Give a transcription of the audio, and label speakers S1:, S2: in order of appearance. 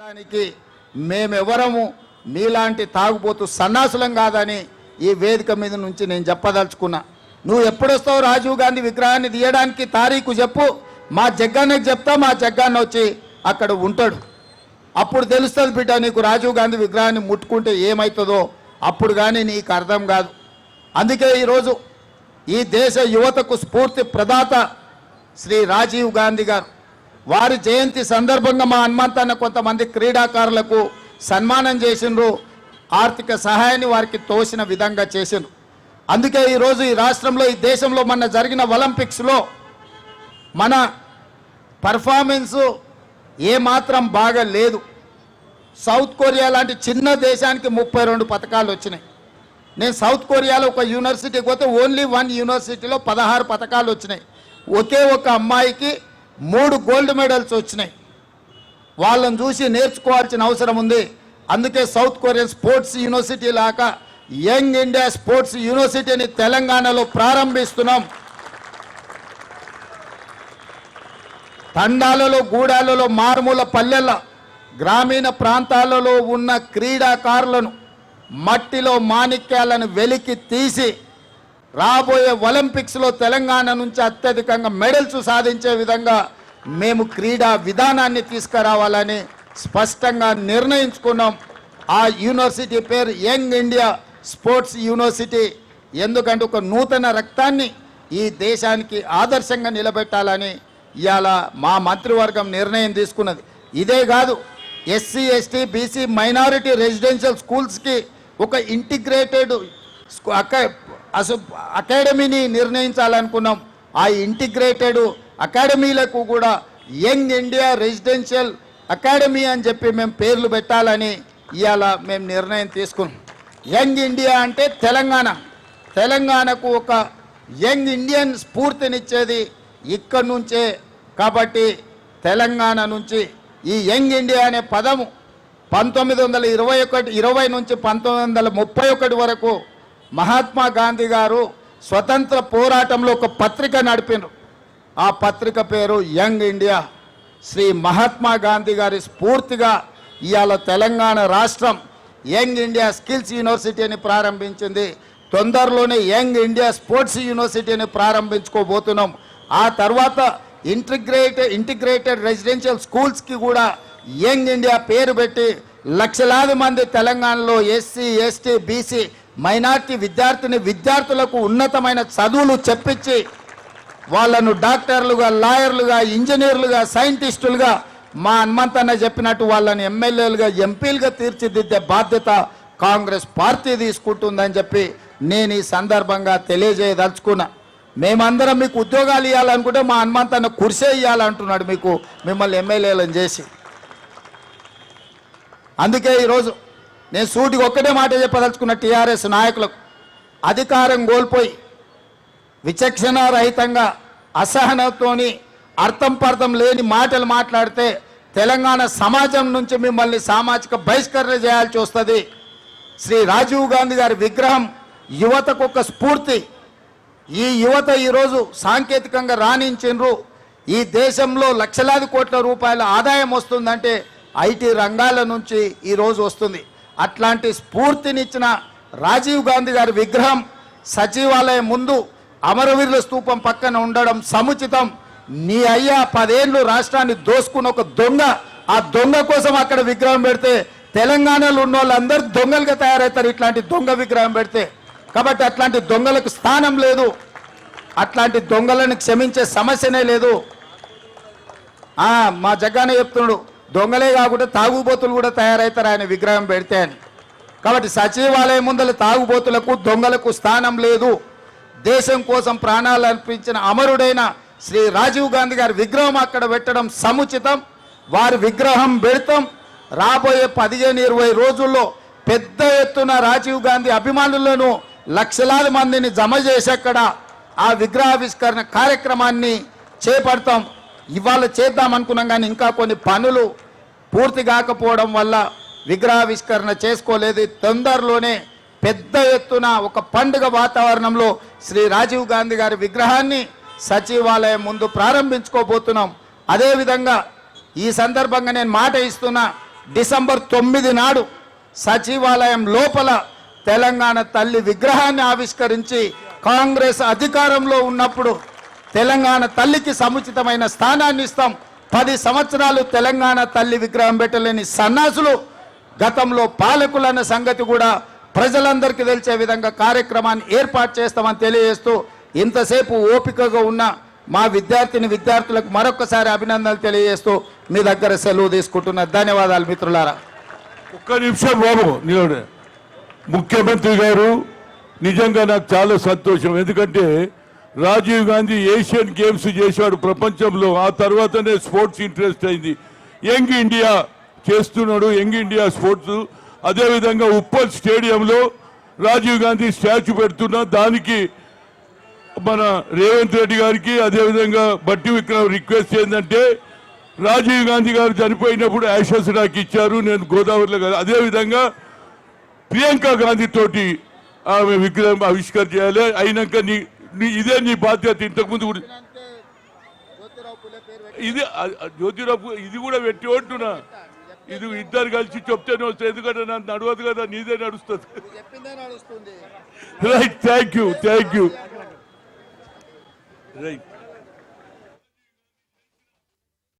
S1: చేయడానికి మేమెవరము నీలాంటి తాగుబోతు సన్నాసులం కాదని ఈ వేదిక మీద నుంచి నేను చెప్పదలుచుకున్నా. నువ్వు ఎప్పుడొస్తావు రాజీవ్ గాంధీ విగ్రహాన్ని తీయడానికి తారీఖు చెప్పు. మా జగ్గాన్నకి చెప్తా మా జగ్గాన్న వచ్చి అక్కడ ఉంటాడు. అప్పుడు తెలుస్తుంది బిడ్డ నీకు రాజీవ్ గాంధీ విగ్రహాన్ని ముట్టుకుంటే ఏమవుతుందో అప్పుడు కానీ నీకు అర్థం కాదు. అందుకే ఈరోజు ఈ దేశ యువతకు స్ఫూర్తి ప్రదాత శ్రీ రాజీవ్ గాంధీ గారు. వారి జయంతి సందర్భంగా మా హనుమంతన్న కొంతమంది క్రీడాకారులకు సన్మానం చేసిండ్రు. ఆర్థిక సహాయాన్ని వారికి తోసిన విధంగా చేసిండ్రు. అందుకే ఈరోజు ఈ రాష్ట్రంలో ఈ దేశంలో మొన్న జరిగిన ఒలింపిక్స్లో మన పర్ఫార్మెన్సు ఏమాత్రం బాగా లేదు సౌత్ కొరియా లాంటి చిన్న దేశానికి ముప్పై రెండు పథకాలు వచ్చినాయి. నేను సౌత్ కొరియాలో ఒక యూనివర్సిటీకి పోతే ఓన్లీ వన్ యూనివర్సిటీలో పదహారు పథకాలు వచ్చినాయి. ఒకే ఒక అమ్మాయికి మూడు గోల్డ్ మెడల్స్ వచ్చినాయి. వాళ్ళని చూసి నేర్చుకోవాల్సిన అవసరం ఉంది. అందుకే సౌత్ కొరియన్ స్పోర్ట్స్ యూనివర్సిటీ లాగా యంగ్ ఇండియా స్పోర్ట్స్ యూనివర్సిటీని తెలంగాణలో ప్రారంభిస్తున్నాం. తండాలలో గూడాలలో మారుమూల పల్లెల గ్రామీణ ప్రాంతాలలో ఉన్న క్రీడాకారులను మట్టిలో మాణిక్యాలను వెలికి తీసి రాబోయే ఒలింపిక్స్లో తెలంగాణ నుంచి అత్యధికంగా మెడల్స్ సాధించే విధంగా మేము క్రీడా విధానాన్ని తీసుకురావాలని స్పష్టంగా నిర్ణయించుకున్నాం. ఆ యూనివర్సిటీ పేరు యంగ్ ఇండియా స్పోర్ట్స్ యూనివర్సిటీ. ఎందుకంటే ఒక నూతన రక్తాన్ని ఈ దేశానికి ఆదర్శంగా నిలబెట్టాలని ఇవాళ మా మంత్రివర్గం నిర్ణయం తీసుకున్నది. ఇదే కాదు SC ST BC minority residential స్కూల్స్కి ఒక ఇంటిగ్రేటెడ్ స్కూ- అసలు అకాడమీని నిర్ణయించాలనుకున్నాం. ఆ ఇంటిగ్రేటెడ్ అకాడమీలకు కూడా యంగ్ ఇండియా రెసిడెన్షియల్ అకాడమీ అని చెప్పి మేము పేర్లు పెట్టాలని ఇవాళ మేము నిర్ణయం తీసుకున్నాం. యంగ్ ఇండియా అంటే తెలంగాణ. తెలంగాణకు ఒక యంగ్ ఇండియన్ స్ఫూర్తినిచ్చేది ఇక్కడి నుంచే కాబట్టి తెలంగాణ నుంచి ఈ యంగ్ ఇండియా అనే పదము పంతొమ్మిది వందల ఇరవై ఒకటి ఇరవై నుంచి పంతొమ్మిది వందల ముప్పై ఒకటి వరకు మహాత్మా గాంధీ గారు స్వతంత్ర పోరాటంలో ఒక పత్రిక నడిపినారు. ఆ పత్రిక పేరు యంగ్ ఇండియా. శ్రీ మహాత్మా గాంధీ గారి స్ఫూర్తిగా ఇవాళ తెలంగాణ రాష్ట్రం యంగ్ ఇండియా స్కిల్స్ యూనివర్సిటీని ప్రారంభించింది. తొందరలోనే యంగ్ ఇండియా స్పోర్ట్స్ యూనివర్సిటీని ప్రారంభించుకోబోతున్నాం. ఆ తర్వాత ఇంటిగ్రేటెడ్ ఇంటిగ్రేటెడ్ రెసిడెన్షియల్ స్కూల్స్కి కూడా యంగ్ ఇండియా పేరు పెట్టి లక్షలాది మంది తెలంగాణలో ఎస్సీ ఎస్టీ బీసీ మైనార్టీ విద్యార్థిని విద్యార్థులకు ఉన్నతమైన చదువులు చెప్పించి వాళ్ళను డాక్టర్లుగా లాయర్లుగా ఇంజనీర్లుగా సైంటిస్టులుగా మా హనుమంతన్న చెప్పినట్టు వాళ్ళని ఎమ్మెల్యేలుగా ఎంపీలుగా తీర్చిదిద్దే బాధ్యత కాంగ్రెస్ పార్టీ తీసుకుంటుందని చెప్పి నేను ఈ సందర్భంగా తెలియజేయదలుచుకున్నా. మేమందరం మీకు ఉద్యోగాలు ఇవ్వాలనుకుంటే మా హనుమంతన్న కుర్సే ఇవ్వాలంటున్నాడు మీకు మిమ్మల్ని ఎమ్మెల్యేలను చేసి. అందుకే ఈరోజు నేను సూటికి ఒక్కటే మాట చెప్పదలుచుకున్న టీఆర్ఎస్ నాయకులకు అధికారం కోల్పోయి విచక్షణ రహితంగా అసహనంతోని అర్థం పర్థం లేని మాటలు మాట్లాడితే తెలంగాణ సమాజం నుంచి మిమ్మల్ని సామాజిక బహిష్కరణ చేయాల్సి వస్తుంది. శ్రీ రాజీవ్ గాంధీ గారి విగ్రహం యువతకు ఒక స్ఫూర్తి. ఈ యువత ఈరోజు సాంకేతికంగా రాణించిండ్రు. ఈ దేశంలో లక్షలాది కోట్ల రూపాయల ఆదాయం వస్తుందంటే ఐటీ రంగాల నుంచి ఈరోజు వస్తుంది. అట్లాంటి స్ఫూర్తినిచ్చిన రాజీవ్ గాంధీ గారి విగ్రహం సచివాలయం ముందు అమరవీరుల స్తూపం పక్కన ఉండడం సముచితం. నీ అయ్యా పదేళ్ళు రాష్ట్రాన్ని దోసుకున్న ఒక దొంగ. ఆ దొంగ కోసం అక్కడ విగ్రహం పెడితే తెలంగాణలో ఉన్న వాళ్ళందరూ దొంగలుగా తయారవుతారు ఇట్లాంటి దొంగ విగ్రహం పెడితే. కాబట్టి అట్లాంటి దొంగలకు స్థానం లేదు. అట్లాంటి దొంగలను క్షమించే సమస్యనే లేదు. మా జగ్గానే చెప్తున్నాడు. దొంగలే కాకుండా తాగుబోతులు కూడా తయారవుతారు ఆయన విగ్రహం పెడితే అని. కాబట్టి సచివాలయం ముందల తాగుబోతులకు దొంగలకు స్థానం లేదు. దేశం కోసం ప్రాణాలు అర్పించిన అమరుడైన శ్రీ రాజీవ్ గాంధీ గారి విగ్రహం అక్కడ పెట్టడం సముచితం. వారి విగ్రహం పెడతాం. రాబోయే పదిహేను ఇరవై రోజుల్లో పెద్ద ఎత్తున రాజీవ్ గాంధీ అభిమానులను లక్షలాది మందిని జమ చేసి అక్కడ ఆ విగ్రహావిష్కరణ కార్యక్రమాన్ని చేపడతాం. ఇవాళ చేద్దాం అనుకున్నాం కానీ ఇంకా కొన్ని పనులు పూర్తి కాకపోవడం వల్ల విగ్రహావిష్కరణ చేసుకోలేదు. తొందరలోనే పెద్ద ఎత్తున ఒక పండుగ వాతావరణంలో శ్రీ రాజీవ్ గాంధీ గారి విగ్రహాన్ని సచివాలయం ముందు ప్రారంభించుకోబోతున్నాం. అదేవిధంగా ఈ సందర్భంగా నేను మాట ఇస్తున్నా డిసెంబర్ తొమ్మిది నాడు సచివాలయం లోపల తెలంగాణ తల్లి విగ్రహాన్ని ఆవిష్కరించి కాంగ్రెస్ అధికారంలో ఉన్నప్పుడు తెలంగాణ తల్లికి సముచితమైన స్థానాన్ని ఇస్తాం. పది సంవత్సరాలు తెలంగాణ తల్లి విగ్రహం పెట్టలేని సన్నాసులు గతంలో పాలకులన్న సంగతి కూడా ప్రజలందరికీ తెలిసే విధంగా కార్యక్రమాన్ని ఏర్పాటు చేస్తామని తెలియజేస్తూ ఇంతసేపు ఓపికగా ఉన్న మా విద్యార్థిని విద్యార్థులకు మరొకసారి అభినందనలు తెలియజేస్తూ మీ దగ్గర సెలవు తీసుకుంటున్న ధన్యవాదాలు మిత్రులారా.
S2: ఒక్క నిమిషం బాబు నిలబడే. ముఖ్యమంత్రి గారు నిజంగా నాకు చాలా సంతోషం. ఎందుకంటే రాజీవ్ గాంధీ ఏషియన్ గేమ్స్ చేశాడు ప్రపంచంలో. ఆ తర్వాతనే స్పోర్ట్స్ ఇంట్రెస్ట్ అయింది. యంగ్ ఇండియా చేస్తున్నాడు యంగ్ ఇండియా స్పోర్ట్స్. అదేవిధంగా ఉప్పల్ స్టేడియంలో రాజీవ్ గాంధీ స్టాచ్యూ పెడుతున్నా. దానికి మన రేవంత్ రెడ్డి గారికి అదేవిధంగా బట్టి విక్రమ్ రిక్వెస్ట్ ఏంటంటే రాజీవ్ గాంధీ గారు చనిపోయినప్పుడు యాషస్ నాకు ఇచ్చారు నేను గోదావరిలో కాదు. అదేవిధంగా ప్రియాంక గాంధీ తోటి ఆమె విగ్రహం ఆవిష్కరణ చేయాలి. అయినాక నీ నీ- ఇదే నీ బాధ్యత ఇంతకుముందు కూడా. ఇది జ్యోతిరావు ఇది కూడా పెట్టి అంటున్నా. ఇది ఇద్దరు కలిసి చెప్తేనే వస్తుంది. ఎందుకంటే నన్ను నడవదు కదా నీదే నడుస్తుంది. Right thank you thank you right